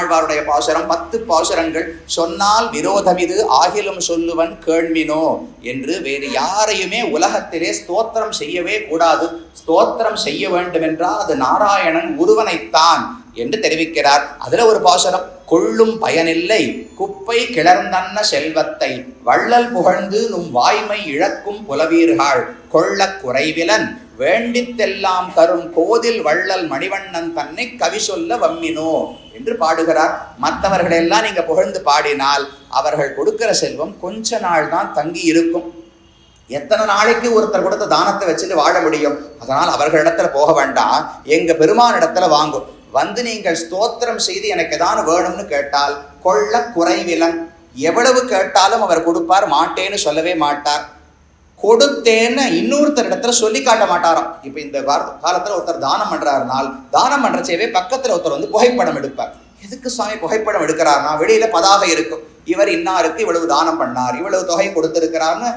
பாசுரம் பத்து பாசுரங்கள் சொன்னால் விரோதமிது ஆகிலும் சொல்லுவன் கேள்வினோ என்று வேறு யாரையுமே உலகத்திலே ஸ்தோத்திரம் செய்யவே கூடாது. ஸ்தோத்திரம் செய்ய வேண்டும் என்றால் அது நாராயணன் ஒருவனைத்தான் என்று தெரிவிக்கிறார். அதுல ஒரு பாசுரம் கொள்ளும் பயனில்லை குப்பை கிளர்ந்தன்ன செல்வத்தை வள்ளல் புகழ்ந்து நும் வாய்மை இழக்கும் புலவீர்கள் கொள்ளக் குறைவிலன் வேண்டித்தெல்லாம் தரும் கோதில் வள்ளல் மணிவண்ணன் தன்னை கவி சொல்ல வம்மினோ என்று பாடுகிறார். மற்றவர்களெல்லாம் நீங்க புகழ்ந்து பாடினால் அவர்கள் கொடுக்கிற செல்வம் கொஞ்ச நாள் தான் தங்கி இருக்கும். எத்தனை நாளைக்கு ஒருத்தர் கொடுத்த தானத்தை வச்சுட்டு வாழ முடியும்? அதனால் அவர்களிடத்துல போக வேண்டாம். எங்க பெருமான் இடத்துல வாங்கும். வந்து நீங்கள் ஸ்தோத்திரம் செய்து எனக்கு ஏதாவது வேணும்னு கேட்டால் கொள்ள குறைவிலன் எவ்வளவு கேட்டாலும் அவர் கொடுப்பார் மாட்டேன்னு சொல்லவே மாட்டார். கொடுத்தேன்னு இன்னொருத்தர் இடத்துல சொல்லி காட்ட மாட்டாராம். இப்போ இந்த காலத்தில் ஒருத்தர் தானம் பண்றாருனால் தானம் பண்றச்சேவே பக்கத்தில் ஒருத்தர் வந்து புகைப்படம் எடுப்பார். எதுக்கு சுவாமி புகைப்படம் எடுக்கிறாருனா வெளியில பதாக இருக்கும். இவர் இன்னாருக்கு இவ்வளவு தானம் பண்ணார் இவ்வளவு தொகை கொடுத்திருக்கிறார்னு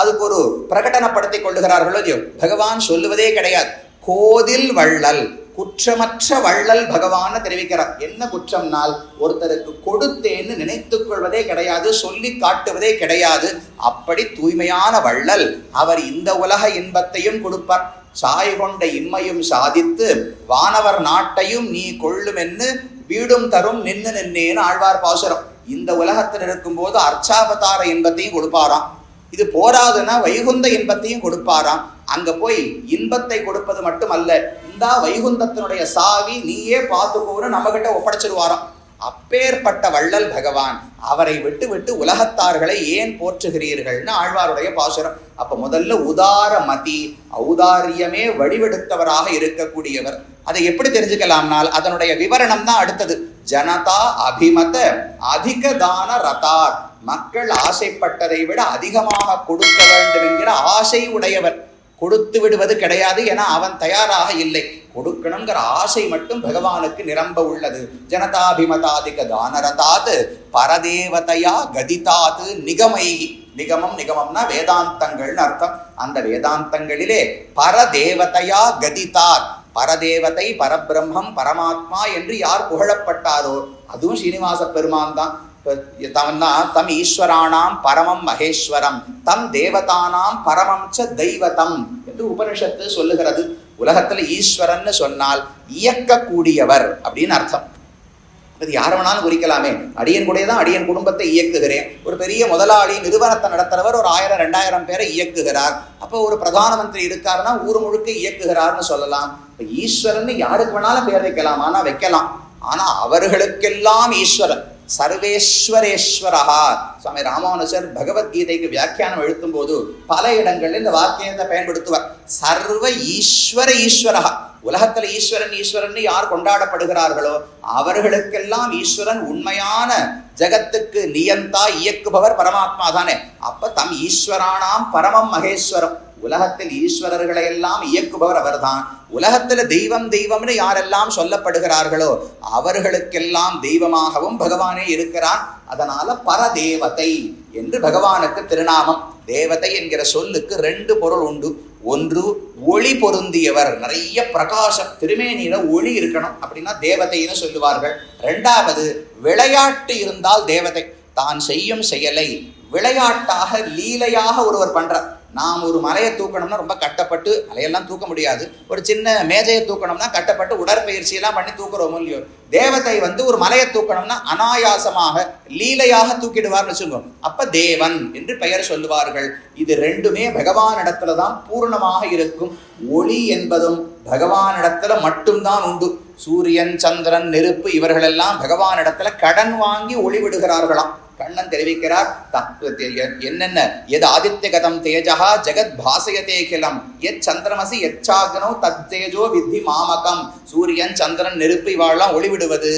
அதுக்கு ஒரு பிரகடனப்படுத்தி கொள்ளுகிறார்களோ பகவான் சொல்லுவதே கிடையாது. கோதில் வள்ளல். குற்றமற்ற வள்ளல் பகவான தெரிவிக்கிறார். என்ன குற்றம்னால் ஒருத்தருக்கு கொடுத்தேன்னு நினைத்துக் கொள்வதே கிடையாது சொல்லி காட்டுவதே கிடையாது. அப்படி தூய்மையான வள்ளல் அவர் இந்த உலக இன்பத்தையும் கொடுப்பார். சாய் கொண்ட இம்மையும் சாதித்து வானவர் நாட்டையும் நீ கொள்ளுமென்னு வீடும் தரும் நின்று நின்னேன்னு ஆழ்வார் பாசுரம். இந்த உலகத்தில் இருக்கும்போது அர்ச்சாவதார இன்பத்தையும் கொடுப்பாராம். இது போராதுன்னா வைகுந்த இன்பத்தையும் கொடுப்பாராம். அங்க போய் இன்பத்தை கொடுப்பது மட்டுமல்ல இந்த வைகுந்தத்தினுடைய சாவி நீயே பார்த்துக்கோன்னு நம்ம கிட்ட ஒப்படைச்சிருவாராம். அப்பேற்பட்ட வள்ளல் பகவான் அவரை விட்டு விட்டு உலகத்தார்களை ஏன் போற்றுகிறீர்கள்னு ஆழ்வாருடைய பாசுரம். அப்ப முதல்ல உதார மதி ஔதாரியமே வடிவெடுத்தவராக இருக்கக்கூடியவர். அதை எப்படி தெரிஞ்சுக்கலாம்னால் அதனுடைய விவரணம் தான் அடுத்தது. ஜனதா அபிமத அதிக தான ரதார். மக்கள் ஆசைப்பட்டதை விட அதிகமாக கொடுக்க வேண்டும் என்கிற ஆசை உடையவர். கொடுத்து விடுவது கிடையாது என அவன் தயாராக இல்லை. கொடுக்கணுங்கிற ஆசை மட்டும் பகவானுக்கு நிரம்ப உள்ளது. ஜனதாபிமதாதிக தானரதாத் பரதேவதையா கதிதாத் நிகமை. நிகமம் நிகமம்னா வேதாந்தங்கள்னு அர்த்தம். அந்த வேதாந்தங்களிலே பரதேவதையா கதிதாத் பரதேவதை பரபிரம்மம் பரமாத்மா என்று யார் புகழப்பட்டாரோ? அதுவும் ஸ்ரீனிவாச பெருமான் தான். தம்னா தம் ஈஸ்வராணாம் பரமம் மகேஸ்வரம் தம் தேவதானாம் பரமம் ச தெய்வதம் என்று உபனிஷத்து சொல்லுகிறது. உலகத்துல ஈஸ்வரன்னு சொன்னால் இயக்கக்கூடியவர் அப்படின்னு அர்த்தம். அது யார வேணாலும் குறிக்கலாமே. அடியன் கூட தான் அடியன் குடும்பத்தை இயக்குகிறேன். ஒரு பெரிய முதலாளி நிறுவனத்தை நடத்துறவர் ஒரு ஆயிரம் ரெண்டாயிரம் பேரை இயக்குகிறார். அப்போ ஒரு பிரதான மந்திரி இருக்காருன்னா ஊர் முழுக்க இயக்குகிறார்னு சொல்லலாம். இப்போ ஈஸ்வரன் யாருக்கு வேணாலும் பேர் வைக்கலாம் ஆனால் வைக்கலாம். ஆனால் அவர்களுக்கெல்லாம் ஈஸ்வரன். சர்வேஸ்வரேஸ்வரஹா. சுவாமி ராமானுஜர் பகவத்கீதைக்கு வியாக்கியானம் எழுத்தும் போது பல இடங்களில் இந்த வாக்கியத்தை பயன்படுத்துவார். சர்வ ஈஸ்வர ஈஸ்வரஹா. உலகத்தில் ஈஸ்வரன் ஈஸ்வரன் யார் கொண்டாடப்படுகிறார்களோ அவர்களுக்கெல்லாம் ஈஸ்வரன் உண்மையான ஜகத்துக்கு நியந்தா இயக்குபவர் பரமாத்மா தானே. அப்ப தம் ஈஸ்வரானாம் பரமம் மகேஸ்வரம். உலகத்தில் ஈஸ்வரர்களை எல்லாம் இயக்குபவர் அவர்தான். உலகத்துல தெய்வம் தெய்வம்னு யாரெல்லாம் சொல்லப்படுகிறார்களோ அவர்களுக்கெல்லாம் தெய்வமாகவும் பகவானே இருக்கிறான். அதனால பரதேவதை என்று பகவானுக்கு திருநாமம். தேவதை என்கிற சொல்லுக்கு ரெண்டு பொருள் உண்டு. ஒன்று ஒளி பொருந்தியவர். நிறைய பிரகாசம் திருமேனியில ஒளி இருக்கணும் அப்படின்னா தேவதைன்னு சொல்லுவார்கள். ரெண்டாவது விளையாட்டு இருந்தால் தேவதை. தான் செய்யும் செயலை விளையாட்டாக லீலையாக ஒருவர் பண்றார். நாம் ஒரு மலையை தூக்கணும்னா ரொம்ப கட்டப்பட்டு மலையெல்லாம் தூக்க முடியாது. ஒரு சின்ன மேஜையை தூக்கணும்னா கட்டப்பட்டு உடற்பயிற்சியெல்லாம் பண்ணி தூக்குறோம் இல்லையோ? தேவதை வந்து ஒரு மலையை தூக்கணும்னா அனாயாசமாக லீலையாக தூக்கிடுவார்னு வச்சுக்கோங்க. அப்ப தேவன் என்று பெயர் சொல்லுவார்கள். இது ரெண்டுமே பகவானிடத்துல தான் பூர்ணமாக இருக்கும். ஒளி என்பதும் பகவானிடத்துல மட்டும்தான் உண்டு. சூரியன் சந்திரன் நெருப்பு இவர்களெல்லாம் பகவானிடத்துல கடன் வாங்கி ஒளி விடுகிறார்களாம். கண்ணன் தெரிவிக்கிறார் என்னென்ன எது ஆதித்யகதம் தேஜா ஜெகத் பாசயத்தே கிளம் எத் சந்திரமசி எச்சாகனோ தத் தேஜோ வித்தி மாமகம் சூரியன் சந்திரன் நெருப்பு இவாள்லாம் ஒளிவிடுவது.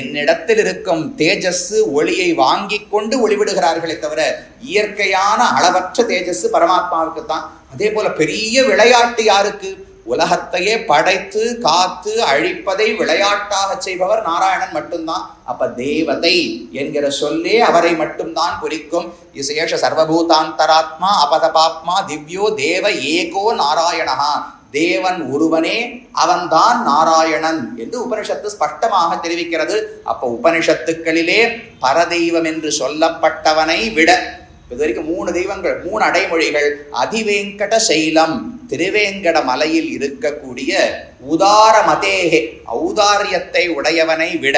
என்னிடத்தில் இருக்கும் தேஜஸ் ஒளியை வாங்கி கொண்டு ஒளிவிடுகிறார்களே தவிர இயற்கையான அளவற்ற தேஜஸ் பரமாத்மாவுக்கு தான் அதே போல பெரிய விளையாட்டு யாருக்கு? உலகத்தையே படைத்து காத்து அழிப்பதை விளையாட்டாக செய்பவர் நாராயணன் மட்டும்தான். அப்ப தேவதை என்கிற சொல்லே அவரை மட்டும்தான் குறிக்கும். இசேஷ சர்வபூதாந்தராத்மா அபதபாத்மா திவ்யோ தேவ ஏகோ நாராயணஹா. தேவன் ஒருவனே அவன்தான் நாராயணன் என்று உபனிஷத்து ஸ்பஷ்டமாக தெரிவிக்கிறது. அப்போ உபனிஷத்துக்களிலே பரதெய்வம் என்று சொல்லப்பட்டவனை விட இது வரைக்கும் மூணு தெய்வங்கள் மூணு அடைமொழிகள். அதிவேங்கட சைலம் திருவேங்கட மலையில் இருக்கக்கூடிய உதார மதேகே ஔதாரியத்தை உடையவனை விட.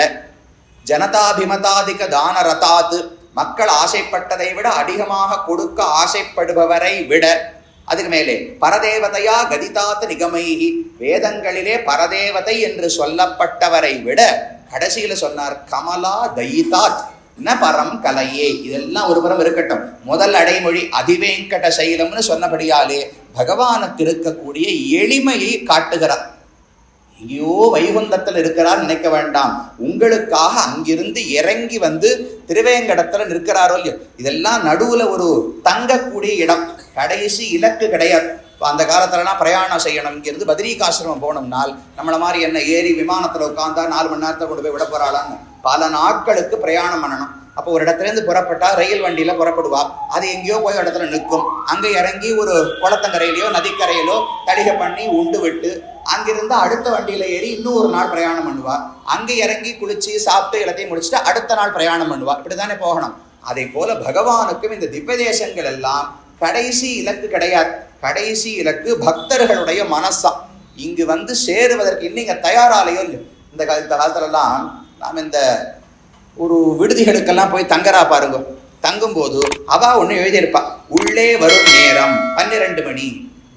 ஜனதாபிமதாதிக தான ரதாத்து மக்கள் ஆசைப்பட்டதை விட அதிகமாக கொடுக்க ஆசைப்படுபவரை விட. அதுக்கு மேலே பரதேவதையா கதிதாத் நிகமைகி வேதங்களிலே பரதேவதை என்று சொல்லப்பட்டவரை விட கடைசியில் சொன்னார் கமலா தயிதாத் என்ன பரம் கலையே. இதெல்லாம் ஒரு புறம் இருக்கட்டும். முதல் அடைமொழி அதிவேங்கட சைலம்னு சொன்னபடியாலே பகவானுக்கு இருக்கக்கூடிய எளிமையை காட்டுகிறார். எங்கேயோ வைகுந்தத்தில் இருக்கிறார் நினைக்க வேண்டாம். உங்களுக்காக அங்கிருந்து இறங்கி வந்து திருவேங்கடத்துல நிற்கிறாரோ இல்லையோ. இதெல்லாம் நடுவுல ஒரு தங்கக்கூடிய இடம். கடைசி இலக்கு கிடையாது. இப்போ அந்த காலத்துலலாம் பிரயாணம் செய்யணும். இங்கிருந்து பத்ரிகாசிரமம் போனோம்னால் நம்மளை மாதிரி என்ன ஏறி விமானத்துல உட்காந்தா நாலு மணி நேரத்தை கொண்டு போய் விட போறாளான்னு. பல நாட்களுக்கு பிரயாணம் பண்ணணும். அப்போ ஒரு இடத்துல இருந்து புறப்பட்டா ரயில் வண்டியில் புறப்படுவா. அது எங்கேயோ போய் ஒரு இடத்துல நிற்கும். அங்கே இறங்கி ஒரு குளத்தங்கரையிலையோ நதிக்கரையிலோ தடிகை பண்ணி உண்டு விட்டு அங்கிருந்து அடுத்த வண்டியில் ஏறி இன்னும் ஒரு நாள் பிரயாணம் பண்ணுவா. அங்கே இறங்கி குளிச்சு சாப்பிட்டு எல்லாத்தையும் முடிச்சுட்டு அடுத்த நாள் பிரயாணம் பண்ணுவா. இப்படிதானே போகணும். அதே போல பகவானுக்கும் இந்த திவ்ய தேசங்கள் எல்லாம் கடைசி இலக்கு கிடையாது. கடைசி இலக்கு பக்தர்களுடைய மனசா. இங்கு வந்து சேருவதற்கு இன்னும் இங்கே தயாராலையோ இல்லை. இந்த கால இந்த காலத்துலலாம் நாம் இந்த ஒரு விடுதிகளுக்கெல்லாம் போய் தங்குறா பாருங்க. தங்கும்போது அவ ஒன்று எழுதியிருப்பா. உள்ளே வரும் நேரம் பன்னிரெண்டு மணி.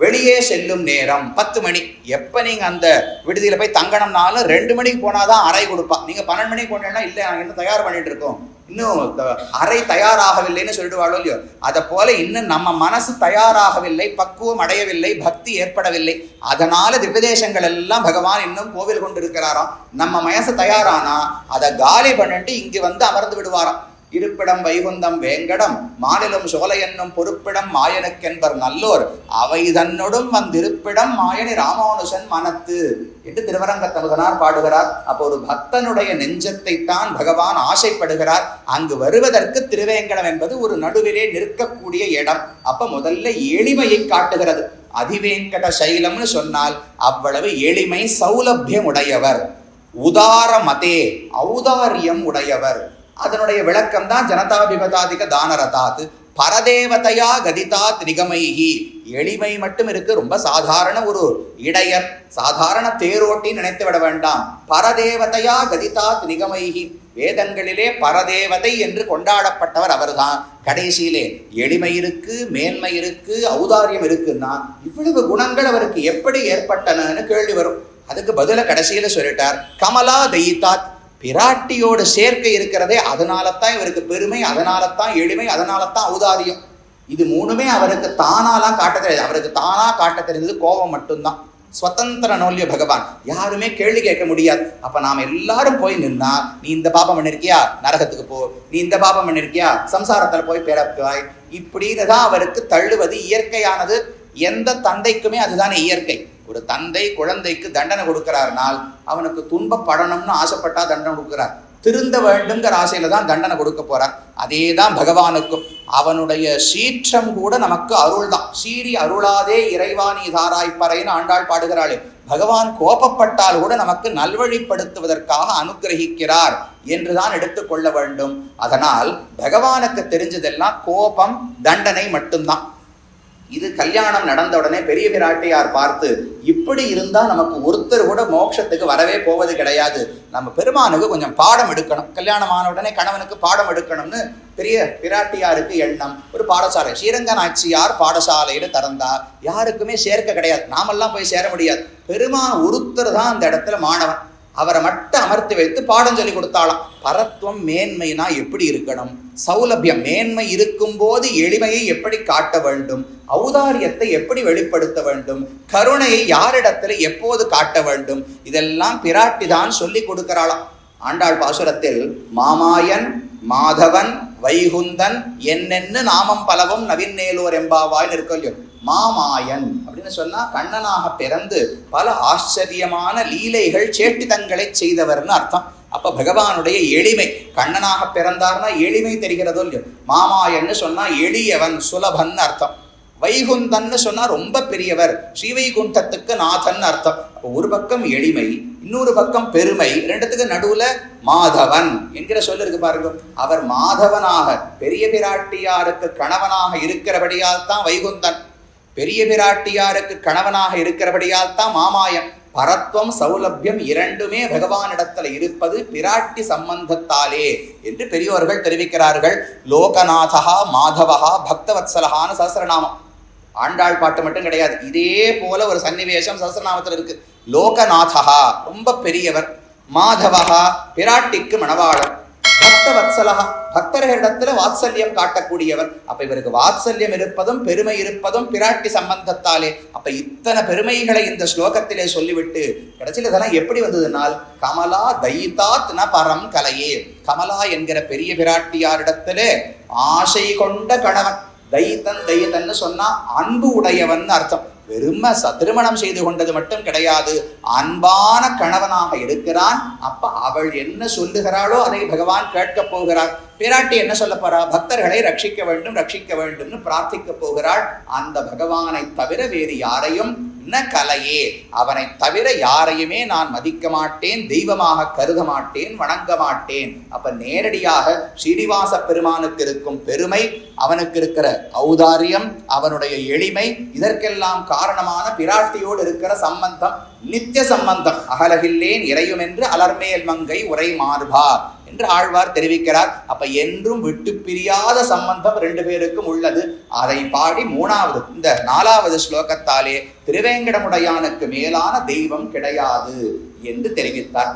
வெளியே செல்லும் நேரம் பத்து மணி. எப்போ நீங்கள் அந்த விடுதியில் போய் தங்கணும்னாலும் ரெண்டு மணிக்கு போனால் தான் அறை கொடுப்பா. நீங்கள் பன்னெண்டு மணிக்கு போனீங்கன்னா இல்லை நாங்கள் இன்னும் தயார் பண்ணிட்டு இருக்கோம்? இன்னும் அறை தயாராகவில்லைன்னு சொல்லிடுவாளோ இல்லையோ? அதை போல இன்னும் நம்ம மனசு தயாராகவில்லை பக்குவம் அடையவில்லை பக்தி ஏற்படவில்லை. அதனால திவ்யதேசங்கள் எல்லாம் பகவான் இன்னும் கோவில் கொண்டு இருக்கிறாராம் நம்ம மனசு தயாரானா அதை காலி பண்ணிட்டு இங்கு வந்து அமர்ந்து விடுவாராம். இருப்பிடம் வைகுந்தம் வேங்கடம் மாநிலம் சோலை என்னும் பொறுப்பிடம் மாயனுக்கென்பர் நல்லோர் அவை தன்னொடும் வந்திருப்பிடம் மாயனி ராமானுஜன் மனத்து என்று திருவரங்கத்தமுதனார் பாடுகிறார். அப்போ ஒரு பக்தனுடைய நெஞ்சத்தை தான் பகவான் ஆசைப்படுகிறார். அங்கு வருவதற்கு திருவேங்கடம் என்பது ஒரு நடுவிலே நிற்கக்கூடிய இடம். அப்ப முதல்ல எளிமையை காட்டுகிறது. அதிவேங்கட சைலம்னு சொன்னால் அவ்வளவு எளிமை சௌலபியம் உடையவர். உதார மதே ஔதாரியம் உடையவர். அதனுடைய விளக்கம் தான் ஜனதாபிபதாதிக தானரதாத். பரதேவதையா கதிதாத் நிகமைகி எளிமை மட்டும் இருக்கு ரொம்ப சாதாரண ஒரு இடையர் சாதாரண தேரோட்டி நினைத்து விட வேண்டாம். பரதேவதையா கதிதாத் நிகமைகி வேதங்களிலே பரதேவதை என்று கொண்டாடப்பட்டவர் அவர்தான். கடைசியிலே எளிமை இருக்கு மேன்மை இருக்கு ஔதாரியம் இருக்குன்னா இவ்வளவு குணங்கள் அவருக்கு எப்படி ஏற்பட்டனன்னு கேள்வி வரும். அதுக்கு பதில கடைசியில சொல்லிட்டார். கமலா தெய்தாத். பிராட்டியோட சேர்க்கை இருக்கிறதே அதனால தான் இவருக்கு பெருமை அதனால தான் எளிமை அதனால தான் ஔதாரியம். இது மூணுமே அவருக்கு தானாலாம் காட்ட தெரியாது. அவருக்கு தானா காட்ட தெரிஞ்சது கோபம் மட்டும்தான். ஸ்வதந்திர நோல்ய பகவான். யாருமே கேள்வி கேட்க முடியாது. அப்ப நாம எல்லாரும் போய் நின்னா நீ இந்த பாபம் பண்ணிருக்கியா? நரகத்துக்கு போ. நீ இந்த பாபம் பண்ணிருக்கியா? சம்சாரத்துல போய் பிறப்பாய் இப்படின்னு தான் அவருக்கு தள்ளுவது இயற்கையானது. எந்த தந்தைக்குமே அதுதானே இயற்கை. ஒரு தந்தை குழந்தைக்கு தண்டனை கொடுக்கிறாருனால் அவனுக்கு துன்பப்படணும்னு ஆசைப்பட்டா தண்டனை கொடுக்கிறார். திருந்த வேண்டுங்கிற ஆசையில தான் தண்டனை கொடுக்க போறார். அதே தான் பகவானுக்கும். அவனுடைய சீற்றம் கூட நமக்கு அருள் தான் சீறி அருளாதே இறைவாணி தாராய்ப்பறைன்னு ஆண்டாள் பாடுகிறாளே. பகவான் கோபப்பட்டால் கூட நமக்கு நல்வழிப்படுத்துவதற்காக அனுக்கிரகிக்கிறார் என்றுதான் எடுத்துக்கொள்ள வேண்டும். அதனால் பகவானுக்கு தெரிஞ்சதெல்லாம் கோபம் தண்டனை மட்டும்தான். இது கல்யாணம் நடந்த உடனே பெரிய பிராட்டியார் பார்த்து இப்படி இருந்தா நமக்கு ஒருத்தர் கூட மோட்சத்துக்கு வரவே போவது கிடையாது. நம்ம பெருமானுக்கு கொஞ்சம் பாடம் எடுக்கணும். கல்யாணம் ஆன உடனே கணவனுக்கு பாடம் எடுக்கணும்னு பெரிய பிராட்டியாருக்கு எண்ணம். ஒரு பாடசாலை. ஸ்ரீரங்க நாச்சியார் பாடசாலையில திறந்தா யாருக்குமே சேர்க்க கிடையாது. நாமெல்லாம் போய் சேர முடியாது. பெருமான் ஒருத்தர் தான் அந்த இடத்துல மாணவன். அவரை மட்டும் அமர்த்தி வைத்து பாடம் சொல்லி கொடுத்தாளாம். பரத்துவம் மேன்மைனா எப்படி இருக்கணும்? சௌலபியம் மேன்மை இருக்கும்போது எளிமையை எப்படி காட்ட வேண்டும்? ஔதாரியத்தை எப்படி வெளிப்படுத்த வேண்டும்? கருணையை யாரிடத்துல எப்போது காட்ட வேண்டும்? இதெல்லாம் பிராட்டி தான் சொல்லி கொடுக்கிறாளாம். ஆண்டாள் பாசுரத்தில் மாமாயன் மாதவன் வைகுந்தன் என்னென்னு நாமம் பலவும் நவீன் நேலூர் எம்பாவாய் இல்லையோ? மாமாயன் அப்படின்னு சொன்னா கண்ணனாக பிறந்து பல ஆச்சரியமான லீலைகள் சேட்டிதங்களை செய்தவர்னு அர்த்தம். அப்ப பகவானுடைய எளிமை கண்ணனாக பிறந்தார்னா எளிமை தெரிகிறதோ இல்லையோ? மாமாயன்னு சொன்னா எளியவன் சுலபன் அர்த்தம். வைகுந்தன்னு சொன்னா ரொம்ப பெரியவர் ஸ்ரீவைகுண்டத்துக்கு நாதன் அர்த்தம். ஒரு பக்கம் எளிமை இன்னொரு பக்கம் பெருமை ரெண்டுத்துக்கு நடுவுல மாதவன் என்கிற சொல்லு இருக்கு பாருங்க. அவர் மாதவனாக பெரிய பிராட்டியாருக்கு கணவனாக இருக்கிறபடியால் தான் வைகுந்தன். பெரிய பிராட்டியாருக்கு கணவனாக இருக்கிறபடியால் தான் மாமாயம். பரத்வம் சௌலபியம் இரண்டுமே பகவானிடத்தில் இருப்பது பிராட்டி சம்பந்தத்தாலே என்று பெரியோர்கள் தெரிவிக்கிறார்கள். லோகநாதகா மாதவகா பக்தவத்சலகான்னு சஹஸ்ரநாமம் ஆண்டாள் பாட்டு மட்டும் கிடையாது. இதே போல ஒரு சன்னிவேஷம் சஹஸ்ரநாமத்தில் இருக்கு. லோகநாதகா ரொம்ப பெரியவர். மாதவகா பிராட்டிக்கு மணவாளர். பக்தவத்சலகா பக்தர்களிடத்துல வாத்சல்யம் காட்டக்கூடியவர். அப்ப இவருக்கு வாத்சல்யம் இருப்பதும் பெருமை இருப்பதும் பிராட்டி சம்பந்தத்தாலே. அப்ப இத்தனை பெருமைகளை இந்த ஸ்லோகத்திலே சொல்லிவிட்டு கடைசியில் இதெல்லாம் எப்படி வந்ததுனால் கமலா தைத்தாத் ந பரம் கலையே. கமலா என்கிற பெரிய பிராட்டியாரிடத்திலே ஆசை கொண்ட கணவன். தைத்தன் தைத்தன்னு சொன்னா அன்பு உடையவன் அர்த்தம். வெறும சத்திருமணம் திருமணம் செய்து கொண்டது மட்டும் கிடையாது. அன்பான கணவனாக இருக்கிறான். அப்ப அவள் என்ன சொல்லுகிறாளோ அதை பகவான் கேட்கப் போகிறார். பிராட்டி என்ன சொல்ல போறா? பக்தர்களை ரட்சிக்க வேண்டும் ரட்சிக்க வேண்டும்னு பிரார்த்திக்க போகிறாள். அந்த பகவானை தவிர வேறு யாரையும் ந கலையே? அவனை தவிர யாரையுமே நான் மதிக்க மாட்டேன் தெய்வமாக கருத மாட்டேன் வணங்க மாட்டேன். அப்ப நேரடியாக ஸ்ரீனிவாச பெருமானுக்கு இருக்கும் பெருமை அவனுக்கு இருக்கிற ஔதாரியம் அவனுடைய எளிமை இதற்கெல்லாம் காரணமான பிராட்டியோடு இருக்கிற சம்பந்தம் நித்திய சம்பந்தம். அகலகில்லேன் இறையும் என்று அலர்மேல் மங்கை உரை மாறுபார். என்று ஆழ்வார் தெரிவிக்கிறார். அப்ப என்றும் விட்டு பிரியாத சம்பந்தம் ரெண்டு பேருக்கும் உள்ளது. அதை பாடி மூணாவது இந்த நாலாவது ஸ்லோகத்தாலே திருவேங்கடமுடையானுக்கு மேலான தெய்வம் கிடையாது என்று தெரிவித்தார்.